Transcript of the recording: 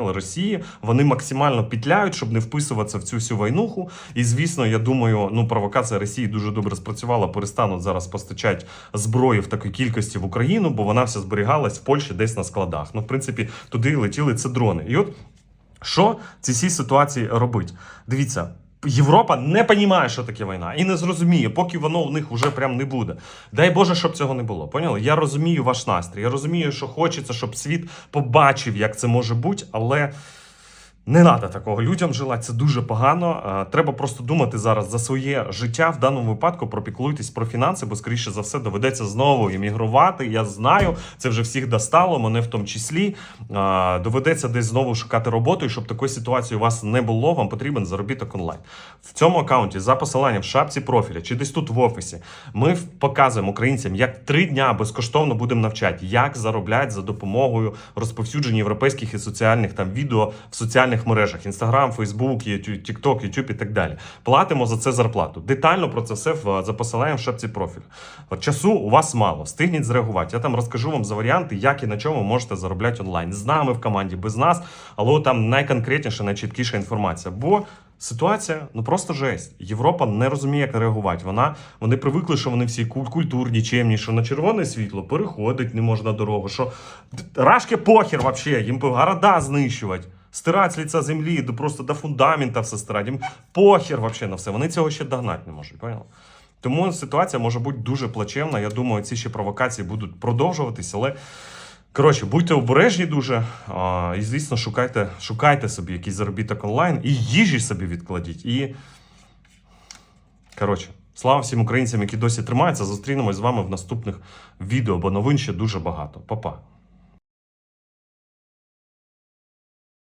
Поняли? Росії вони максимально пітляють, щоб не вписуватися в цю всю войнуху. І звісно, я думаю, ну провокація Росії дуже добре спрацювала. Перестануть зараз постачати зброю в такій кількості в Україну, бо вона вся зберігалась в Польщі десь на складах. Ну, в принципі, туди летіли це дрони. І от що ці всі ситуації робить? Дивіться. Європа не розуміє, що таке війна, і не зрозуміє, поки воно у них вже прям не буде. Дай Боже, щоб цього не було. Поняли? Я розумію ваш настрій. Я розумію, що хочеться, щоб світ побачив, як це може бути, але не треба такого людям желати. Це дуже погано. Е, Треба просто думати зараз за своє життя. В даному випадку пропіклуйтесь про фінанси, бо скоріше за все доведеться знову іммігрувати. Я знаю, це вже всіх достало, мене в тому числі. Е, Доведеться десь знову шукати роботу, і щоб такої ситуації у вас не було, вам потрібен заробіток онлайн. В цьому аккаунті за посиланням в шапці профіля чи десь тут в офісі. Ми показуємо українцям, як три дня безкоштовно будемо навчати, як заробляти за допомогою розповсюдження європейських і соціальних там відео в соціальних мережах: Інстаграм, Фейсбук, Тікток, Ютуб і так далі. Платимо за це зарплату. Детально про це все в за посиланням в шапці профіля. Часу у вас мало, стигніть зреагувати. Я там розкажу вам за варіанти, як і на чому можете заробляти онлайн. З нами в команді, без нас, але там найконкретніша, найчіткіша інформація. Бо Ситуація ну просто жесть. Європа не розуміє, як реагувати. Вона вони привикли, що вони всі куль- культурні, чемні, що на червоне світло переходить не можна дорогу. Що рашки похер вообще, їм города знищувати. Стирати з лиця землі, просто до фундамента все стирати. Похер вообще на все. Вони цього ще догнати не можуть. Поняли? Тому ситуація може бути дуже плачевна. Я думаю, ці ще провокації будуть продовжуватись, але. Коротше, будьте обережні дуже. А, і, звісно, шукайте, шукайте собі якийсь заробіток онлайн і їжі собі відкладіть. І. Коротше, слава всім українцям, які досі тримаються. Зустрінемось з вами в наступних відео, бо новин ще дуже багато. Па-па.